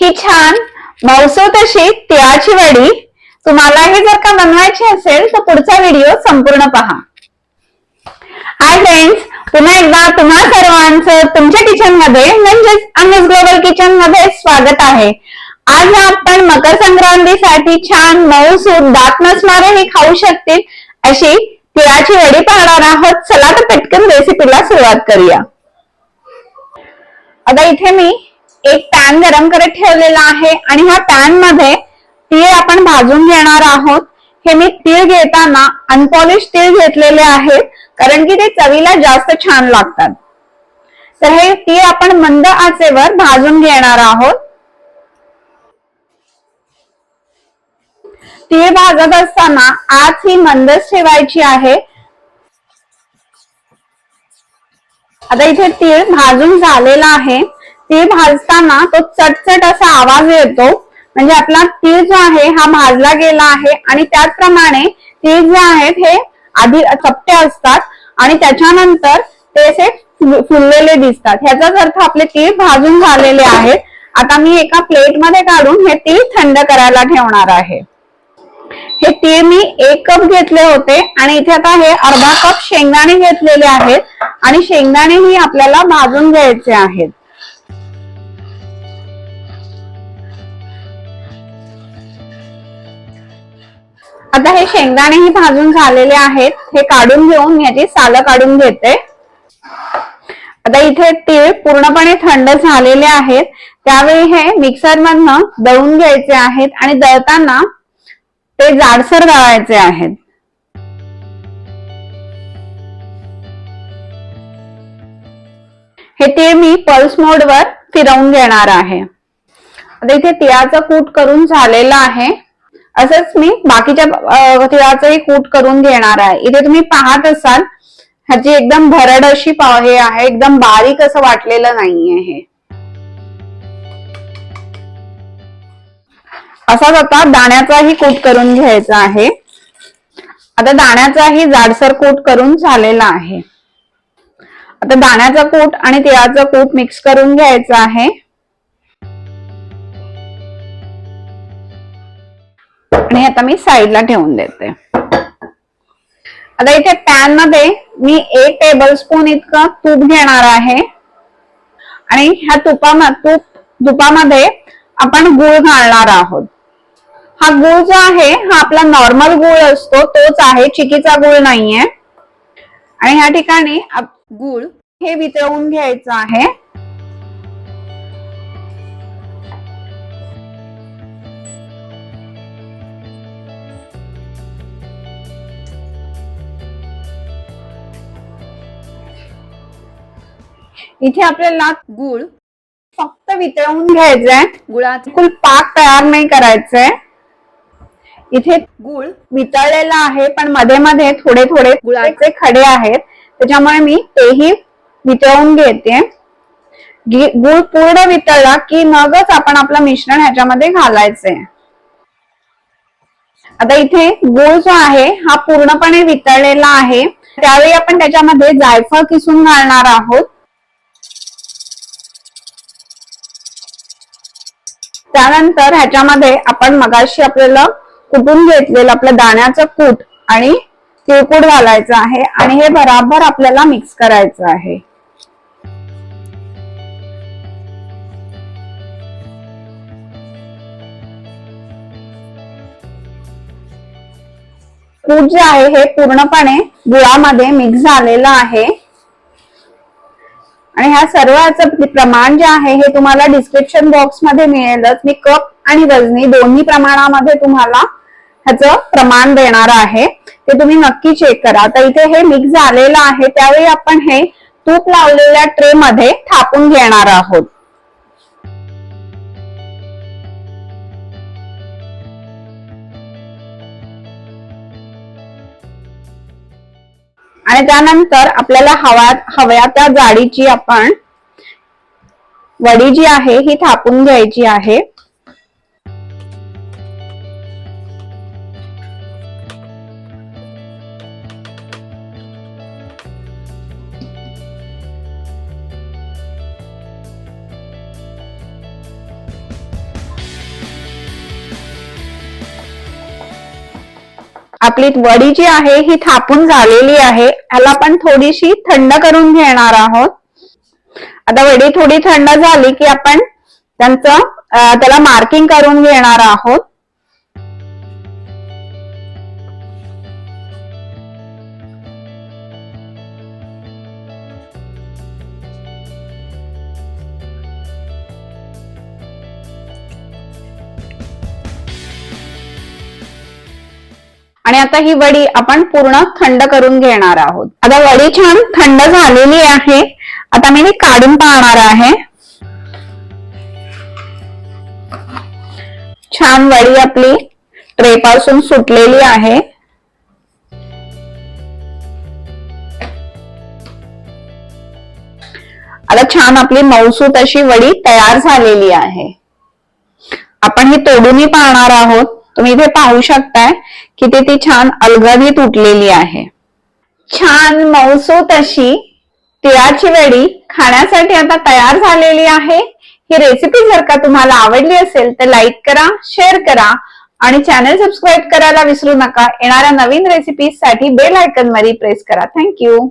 ही छान मौसूत अशी तिळाची वडी. तुम्हालाही जर का बनवायची असेल तर पुढचा व्हिडिओ संपूर्ण पहा. हाय फ्रेंड्स पुन्हा एकदा तुम्हा सर्वांचं तुमच्या किचनमध्ये म्हणजेच अमिस ग्लोबल किचनमध्ये स्वागत आहे. आज आपण मकर संक्रांतीसाठी छान मऊसूत दात नसणारे हे खाऊ शकतील अशी तिळाची वडी पाहणार आहोत. चला तर पटकन रेसिपीला सुरुवात करूया. आता इथे मी एक पॅन गरम करत ठेवलेला आहे आणि ह्या पॅनमध्ये तीळ आपण भाजून घेणार आहोत. हे मी तीळ घेताना अनपॉलिश तीळ घेतलेले आहेत कारण की ते चवीला जास्त छान लागतात. तर हे तीळ आपण मंद आचेवर भाजून घेणार आहोत. तीळ भाजत असताना आज ही मंदच ठेवायची आहे. आता इथे तीळ भाजून झालेला आहे. तीळ भाजताना तो चटचट असा आवाज येतो. म्हणजे आपला तीळ जो आहे हा भाजला गेला आहे आणि त्याचप्रमाणे तीळ जे आहेत हे आधी चपटे असतात आणि त्याच्यानंतर ते असे फुललेले दिसतात. ह्याचाच अर्थ आपले तीळ भाजून झालेले आहेत. आता मी एका प्लेटमध्ये काढून हे तीळ थंड करायला ठेवणार आहे. हे तीळ मी एक कप घेतले होते आणि इथे आता हे अर्धा कप शेंगदाणे घेतलेले आहेत आणि शेंगदाणे ही आपल्याला भाजून घ्यायचे आहेत. आता हे शेंगदाणे ही भाजून झालेले आहेत. हे काढून घेऊन याची सालं काढून घेते. आता इथे तीळ पूर्णपणे थंड झालेले आहेत. त्यावेळी हे मिक्सर मधनं दळून घ्यायचे आहेत आणि दळताना ते जाडसर गाळायचे आहेत. हे तीळ मी पल्स मोडवर फिरवून घेणार आहे. आता इथे तिळाचं कूट करून झालेलं आहे. असंच मी बाकीच्या तिळाचंही कूट करून घेणार आहे. इथे तुम्ही पाहत असाल ह्याची एकदम भरड अशी पाव हे आहे. एकदम बारीक असं वाटलेलं नाहीये हे. असाच आता दाण्याचाही कूट करून घ्यायचा आहे. आता दाण्याचाही जाडसर कूट करून झालेला आहे. आता दाण्याचा कूट आणि तिळाचा कूट मिक्स करून घ्यायचं आहे. आणि आता मी साईडला ठेवून देते. आता इथे पॅनमध्ये मी एक टेबल स्पून इतकं तूप घेणार आहे. आणि ह्या तुपा तूप तुपामध्ये आपण गुळ घालणार आहोत. हा गुळ जो आहे हा आपला नॉर्मल गुळ असतो तोच आहे चिकीचा गुळ नाहीये. आणि ह्या ठिकाणी गुळ हे वितळवून घ्यायचं आहे. इथे आपल्याला गुळ फक्त वितळवून घ्यायचंय. गुळाचा. बिलकुल पाक तयार नाही करायचंय. इथे गुळ. वितळलेला आहे पण मध्ये मध्ये थोडे थोडे गुळाचे. खडे आहेत. त्याच्यामुळे मी तेही वितळवून घेते. गुळ पूर्ण वितळला की मगच आपण आपलं मिश्रण ह्याच्यामध्ये घालायचंय आता इथे गुळ जो आहे हा पूर्णपणे वितळलेला आहे. त्यावेळी आपण त्याच्यामध्ये जायफळ किसून घालणार आहोत. त्यानंतर ह्याच्यामध्ये आपण मगाशी आपल्याला कुटून घेतलेलं आपलं दाण्याचं कूट आणि तिळकूट घालायचं आहे आणि हे बराबर आपल्याला मिक्स करायचं आहे. कूट जे आहे हे पूर्णपणे गुळामध्ये मिक्स झालेलं आहे. आणि ह्या सर्वांचं प्रमाण जे आहे हे तुम्हाला डिस्क्रिप्शन बॉक्समध्ये मिळेलच. मी कप आणि वजनी दोन्ही प्रमाणामध्ये तुम्हाला ह्याचं प्रमाण देणार आहे. ते तुम्ही नक्की चेक करा. आता इथे हे मिक्स झालेलं आहे. त्यावेळी आपण हे तूप लावलेल्या ट्रे मध्ये थापून घेणार आहोत. आणि त्यानंतर आपल्याला हवा हव्या त्या जाडीची आपण वडी जी आहे ही थापून घ्यायची आहे. आपली वडी जी आहे ही थापून झालेली आहे. ह्याला आपण थोडीशी थंड करून घेणार आहोत. आता वडी थोडी थंड झाली की आपण त्यांचं त्याला मार्किंग करून घेणार आहोत. आणि आता ही वडी आपण पूर्ण थंड करून घेणार आहोत. आता वडी छान थंड झालेली आहे. आता मी काढून पाहणार आहे. छान वडी आपली ट्रे पासून सुटलेली आहे. आता छान आपली मऊसूत अशी वडी तयार झालेली आहे. आपण ही तोडूनही पाहणार आहोत. तुम्ही इथे पाहू शकताय की ती ती छान अलगदी तुटलेली आहे. छान मऊसूत अशी तिळाची वडी खाण्यासाठी आता तयार झालेली आहे. ही रेसिपी जर का तुम्हाला आवडली असेल तर लाईक करा शेअर करा आणि चॅनल सबस्क्राईब करायला विसरू नका. येणाऱ्या नवीन रेसिपीजसाठी बेल आयकनमध्ये प्रेस करा. Thank you